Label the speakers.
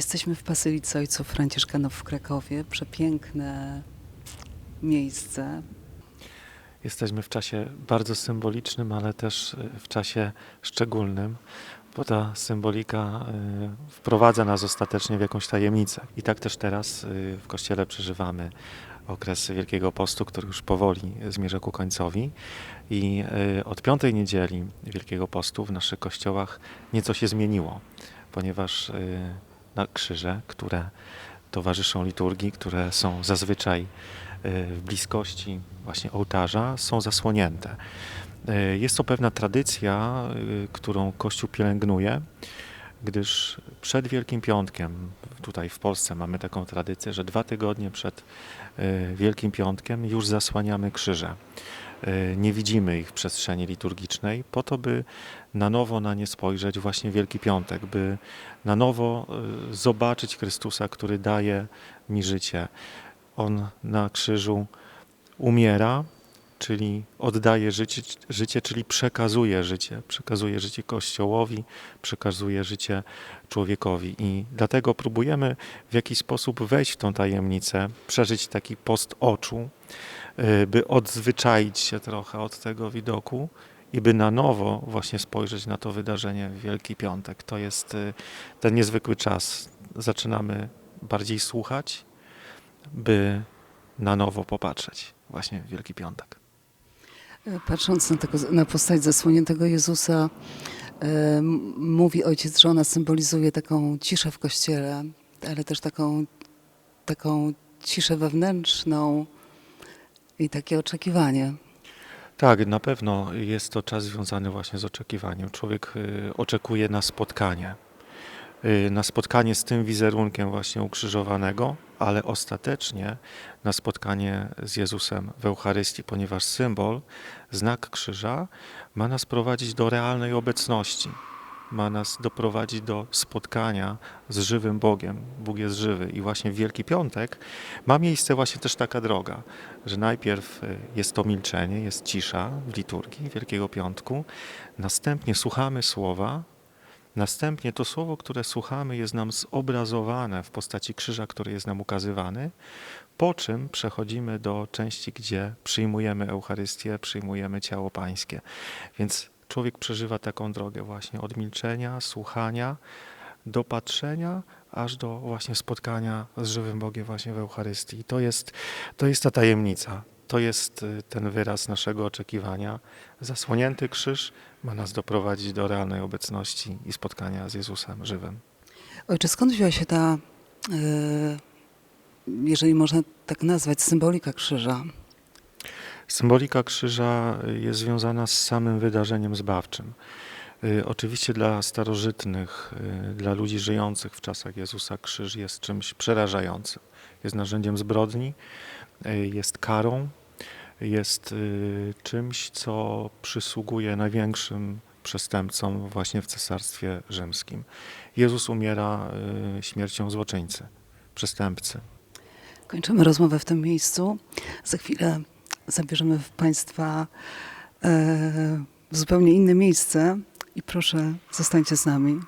Speaker 1: Jesteśmy w Bazylice Ojców Franciszkanów w Krakowie. Przepiękne miejsce.
Speaker 2: Jesteśmy w czasie bardzo symbolicznym, ale też y, w czasie szczególnym, bo ta symbolika y, wprowadza nas ostatecznie w jakąś tajemnicę. I tak też teraz y, w Kościele przeżywamy okres Wielkiego Postu, który już powoli zmierza ku końcowi. I od piątej niedzieli Wielkiego Postu w naszych kościołach nieco się zmieniło, ponieważ krzyże, które towarzyszą liturgii, które są zazwyczaj y, w bliskości właśnie ołtarza, są zasłonięte. Y, Jest to pewna tradycja, y, którą Kościół pielęgnuje, gdyż przed Wielkim Piątkiem, tutaj w Polsce mamy taką tradycję, że dwa tygodnie przed Wielkim Piątkiem już zasłaniamy krzyże. Y, Nie widzimy ich w przestrzeni liturgicznej, po to, by na nowo na nie spojrzeć właśnie Wielki Piątek, by na nowo y, zobaczyć Chrystusa, który daje mi życie. On na krzyżu umiera, czyli oddaje życie, życie, czyli przekazuje życie, przekazuje życie Kościołowi, przekazuje życie człowiekowi. I dlatego próbujemy w jakiś sposób wejść w tą tajemnicę, przeżyć taki post oczu, by odzwyczaić się trochę od tego widoku i by na nowo właśnie spojrzeć na to wydarzenie Wielki Piątek. To jest y, ten niezwykły czas. Zaczynamy bardziej słuchać, by na nowo popatrzeć właśnie w Wielki Piątek.
Speaker 1: E, Patrząc na, tego, na postać zasłoniętego Jezusa, e, mówi ojciec, że ona symbolizuje taką ciszę w kościele, ale też taką, taką ciszę wewnętrzną i takie oczekiwanie.
Speaker 2: Tak, na pewno jest to czas związany właśnie z oczekiwaniem. Człowiek y, oczekuje na spotkanie. Y, Na spotkanie z tym wizerunkiem właśnie ukrzyżowanego, ale ostatecznie na spotkanie z Jezusem w Eucharystii, ponieważ symbol, znak krzyża ma nas prowadzić do realnej obecności. Ma nas doprowadzić do spotkania z żywym Bogiem. Bóg jest żywy i właśnie w Wielki Piątek ma miejsce właśnie też taka droga, że najpierw y, jest to milczenie, jest cisza w liturgii Wielkiego Piątku, następnie słuchamy słowa, następnie to słowo, które słuchamy, jest nam zobrazowane w postaci krzyża, który jest nam ukazywany, po czym przechodzimy do części, gdzie przyjmujemy Eucharystię, przyjmujemy ciało Pańskie. Więc człowiek przeżywa taką drogę właśnie od milczenia, słuchania, do patrzenia, aż do właśnie spotkania z żywym Bogiem właśnie w Eucharystii. To jest, to jest ta tajemnica. To jest y, ten wyraz naszego oczekiwania. Zasłonięty krzyż ma nas doprowadzić do realnej obecności i spotkania z Jezusem żywym.
Speaker 1: Ojcze, skąd wzięła się ta, e, jeżeli można tak nazwać, symbolika krzyża?
Speaker 2: Symbolika krzyża jest związana z samym wydarzeniem zbawczym. Y, Oczywiście dla starożytnych, y, dla ludzi żyjących w czasach Jezusa krzyż jest czymś przerażającym. Jest narzędziem zbrodni, y, jest karą, jest czymś, co przysługuje największym przestępcom właśnie w Cesarstwie Rzymskim. Jezus umiera śmiercią złoczyńcy, przestępcy.
Speaker 1: Kończymy rozmowę w tym miejscu. Za chwilę zabierzemy Państwa e, w zupełnie inne miejsce i proszę, zostańcie z nami.